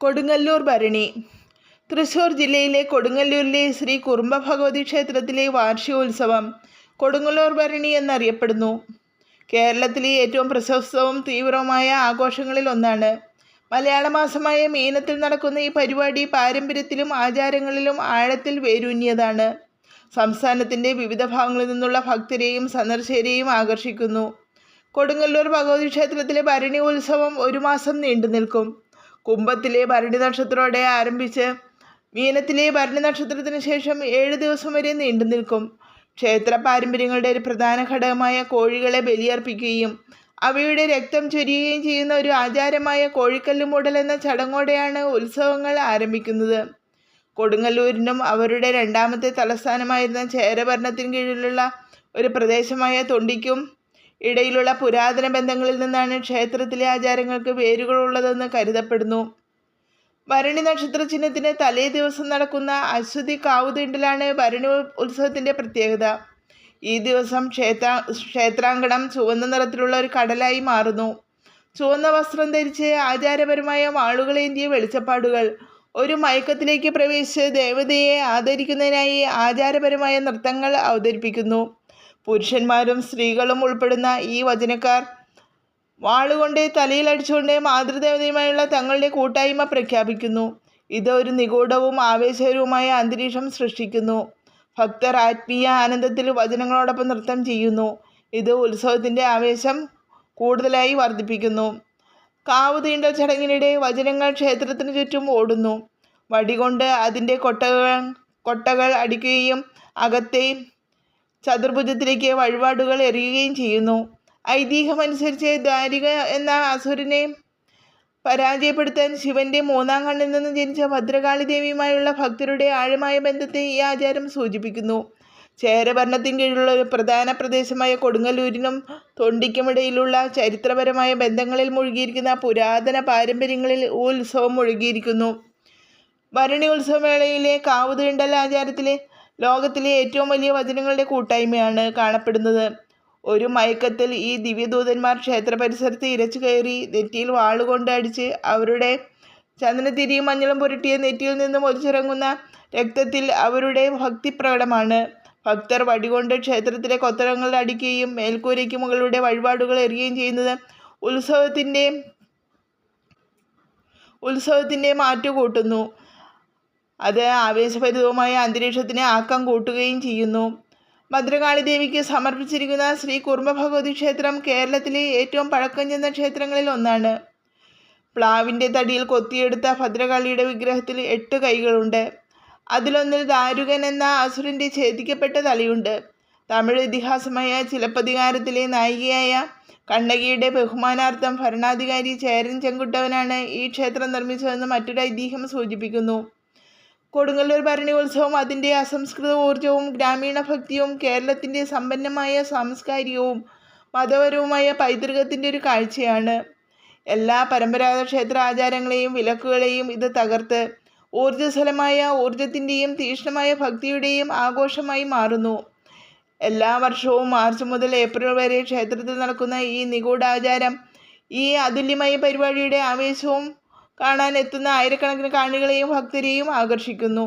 കൊടുങ്ങല്ലൂർ ഭരണി. തൃശൂർ ജില്ലയിലെ കൊടുങ്ങല്ലൂരിലെ ശ്രീ കുറുമ്പ ഭഗവതി ക്ഷേത്രത്തിലെ വാർഷികോത്സവം കൊടുങ്ങല്ലൂർ ഭരണി എന്നറിയപ്പെടുന്നു. കേരളത്തിലെ ഏറ്റവും പ്രശസ്തവും തീവ്രവുമായ ആഘോഷങ്ങളിൽ ഒന്നാണ്. മലയാള മാസമായ മീനത്തിൽ നടക്കുന്ന ഈ പരിപാടി പാരമ്പര്യത്തിലും ആചാരങ്ങളിലും ആഴത്തിൽ വേരൂന്നിയതാണ്. സംസ്ഥാനത്തിന്റെ വിവിധ ഭാഗങ്ങളിൽ നിന്നുള്ള ഭക്തരെയും സന്ദർശകരെയും ആകർഷിക്കുന്നു. കൊടുങ്ങല്ലൂർ ഭഗവതി ക്ഷേത്രത്തിലെ ഭരണി ഉത്സവം ഒരു മാസം നീണ്ടു നിൽക്കും കുംഭത്തിലെ ഭരണി നക്ഷത്രത്തോടെ ആരംഭിച്ച് മീനത്തിലെ ഭരണി നക്ഷത്രത്തിന് ശേഷം ഏഴ് ദിവസം വരെ നീണ്ടു നിൽക്കും. ക്ഷേത്ര പാരമ്പര്യങ്ങളുടെ ഒരു പ്രധാന ഘടകമായ കോഴികളെ ബലിയർപ്പിക്കുകയും അവയുടെ രക്തം ചൊരിയുകയും ചെയ്യുന്ന ഒരു ആചാരമായ കോഴിക്കല്ല് മൂടൽ എന്ന ചടങ്ങോടെയാണ് ഉത്സവങ്ങൾ ആരംഭിക്കുന്നത്. കൊടുങ്ങല്ലൂരിനും അവരുടെ രണ്ടാമത്തെ തലസ്ഥാനമായിരുന്ന ചേരഭരണത്തിന് കീഴിലുള്ള ഒരു പ്രദേശമായ തൊണ്ടിക്കും ഇടയിലുള്ള പുരാതന ബന്ധങ്ങളിൽ നിന്നാണ് ക്ഷേത്രത്തിലെ ആചാരങ്ങൾക്ക് വേരുകളുള്ളതെന്ന് കരുതപ്പെടുന്നു. ഭരണി നക്ഷത്ര ചിഹ്നത്തിന് തലേ ദിവസം നടക്കുന്ന അശ്വതി കാവുതീണ്ടലാണ് ഭരണി ഉത്സവത്തിന്റെ പ്രത്യേകത. ഈ ദിവസം ക്ഷേത്ര ക്ഷേത്രാങ്കണം ചുവന്ന നിറത്തിലുള്ള ഒരു കടലായി മാറുന്നു. ചുവന്ന വസ്ത്രം ധരിച്ച് ആചാരപരമായ വാളുകളേന്തിയ വെളിച്ചപ്പാടുകൾ. ഒരു മയക്കത്തിലേക്ക് പ്രവേശിച്ച് ദേവതയെ ആദരിക്കുന്നതിനായി ആചാരപരമായ നൃത്തങ്ങൾ അവതരിപ്പിക്കുന്നു. പുരുഷന്മാരും സ്ത്രീകളും ഉൾപ്പെടുന്ന ഈ വചനക്കാർ വാളുകൊണ്ട് തലയിലടിച്ചുകൊണ്ട് മാതൃദേവതയുമായുള്ള തങ്ങളുടെ കൂട്ടായ്മ പ്രഖ്യാപിക്കുന്നു. ഇത് ഒരു നിഗൂഢവും ആവേശകരവുമായ അന്തരീക്ഷം സൃഷ്ടിക്കുന്നു. ഭക്തർ ആത്മീയ ആനന്ദത്തിൽ വചനങ്ങളോടൊപ്പം നൃത്തം ചെയ്യുന്നു. ഇത് ഉത്സവത്തിന്റെ ആവേശം കൂടുതലായി വർദ്ധിപ്പിക്കുന്നു. കാവ് തീണ്ടൽ ചടങ്ങിനിടെ വചനങ്ങൾ ക്ഷേത്രത്തിന് ചുറ്റും ഓടുന്നു. വടികൊണ്ട് അതിന്റെ കൊട്ടകൾ കൊട്ടകൾ അടിക്കുകയും അകത്തെ ചതുർഭുജത്തിലേക്ക് വഴിപാടുകൾ എറിയുകയും ചെയ്യുന്നു. ഐതിഹ്യമനുസരിച്ച് ദ്വാരിക എന്ന അസുരനെ പരാജയപ്പെടുത്താൻ ശിവന്റെ മൂന്നാം കണ്ണിൽ നിന്ന് ജനിച്ച ഭദ്രകാളി ദേവിയുമായുള്ള ഭക്തരുടെ ആഴമായ ബന്ധത്തെ ഈ ആചാരം സൂചിപ്പിക്കുന്നു. ചേരഭരണത്തിന് കീഴിലുള്ള ഒരു പ്രധാന പ്രദേശമായ കൊടുങ്ങല്ലൂരിനും തൊണ്ടിക്കുമിടയിലുള്ള ചരിത്രപരമായ ബന്ധങ്ങളിൽ മുഴുകിയിരിക്കുന്ന പുരാതന പാരമ്പര്യങ്ങളിൽ ഉത്സവം മുഴുകിയിരിക്കുന്നു. ഭരണി ഉത്സവമേളയിലെ കാവുതീണ്ടൽ ആചാരത്തിലെ ലോകത്തിലെ ഏറ്റവും വലിയ വചനങ്ങളുടെ കൂട്ടായ്മയാണ് കാണപ്പെടുന്നത്. ഒരു മയക്കത്തിൽ ഈ ദിവ്യദൂതന്മാർ ക്ഷേത്ര പരിസരത്ത് ഇരച്ചു കയറി നെറ്റിയിൽ വാളുകൊണ്ട് അടിച്ച് അവരുടെ ചന്ദനത്തിരിയും മഞ്ഞളും പുരട്ടിയ നെറ്റിയിൽ നിന്നും ഒലിച്ചിറങ്ങുന്ന രക്തത്തിൽ അവരുടെ ഭക്തി പ്രകടമാണ് ഭക്തർ വടികൊണ്ട് ക്ഷേത്രത്തിലെ കൊത്തളങ്ങൾ അടിക്കുകയും മേൽക്കൂരയ്ക്ക് മുകളിലൂടെ വഴിപാടുകൾ എറിയുകയും ചെയ്യുന്നത് ഉത്സവത്തിന്റെ ഉത്സവത്തിന്റെ മാറ്റു കൂട്ടുന്നു അത് ആവേശഭരിതവുമായ അന്തരീക്ഷത്തിന് ആക്കം കൂട്ടുകയും ചെയ്യുന്നു. ഭദ്രകാളി ദേവിക്ക് സമർപ്പിച്ചിരിക്കുന്ന ശ്രീ കുർമ്മഭഗവതി ഭഗവതി ക്ഷേത്രം കേരളത്തിലെ ഏറ്റവും പഴക്കം ചെന്ന ക്ഷേത്രങ്ങളിൽ ഒന്നാണ്. പ്ലാവിന്റെ തടിയിൽ കൊത്തിയെടുത്ത ഭദ്രകാളിയുടെ വിഗ്രഹത്തിൽ എട്ട് കൈകളുണ്ട്. അതിലൊന്നിൽ ദാരുകൻ എന്ന അസുരന്റെ ഛേദിക്കപ്പെട്ട തലയുണ്ട്. തമിഴ് ഇതിഹാസമായ ചിലപ്പതികാരത്തിലെ നായികയായ കണ്ണകിയുടെ ബഹുമാനാർത്ഥം ഭരണാധികാരി ചേരൻ ചെങ്കുട്ടവനാണ് ഈ ക്ഷേത്രം നിർമ്മിച്ചതെന്ന് മറ്റൊരു ഐതിഹ്യം സൂചിപ്പിക്കുന്നു. കൊടുങ്ങല്ലൂർ ഭരണി ഉത്സവം അതിന്റെ അസംസ്കൃത ഊർജവും ഗ്രാമീണ ഭക്തിയും കേരളത്തിന്റെ സമ്പന്നമായ സാംസ്കാരികവും മതപരവുമായ പൈതൃകത്തിന്റെ ഒരു കാഴ്ചയാണ്. എല്ലാ പരമ്പരാഗത ക്ഷേത്ര ആചാരങ്ങളെയും വിലക്കുകളെയും ഇത് തകർത്ത് ഊർജസ്വലമായ ഊർജത്തിന്റെയും തീക്ഷ്ണമായ ഭക്തിയുടെയും ആഘോഷമായി മാറുന്നു. എല്ലാ വർഷവും മാർച്ച് മുതൽ ഏപ്രിൽ വരെ ക്ഷേത്രത്തിൽ നടക്കുന്ന ഈ നിഗൂഢാചാരം ഈ അതുല്യമായ പരിപാടിയുടെ ആവേശവും കാണാൻ എത്തുന്ന ആയിരക്കണക്കിന് കാണികളെയും ഭക്തരെയും ആകർഷിക്കുന്നു.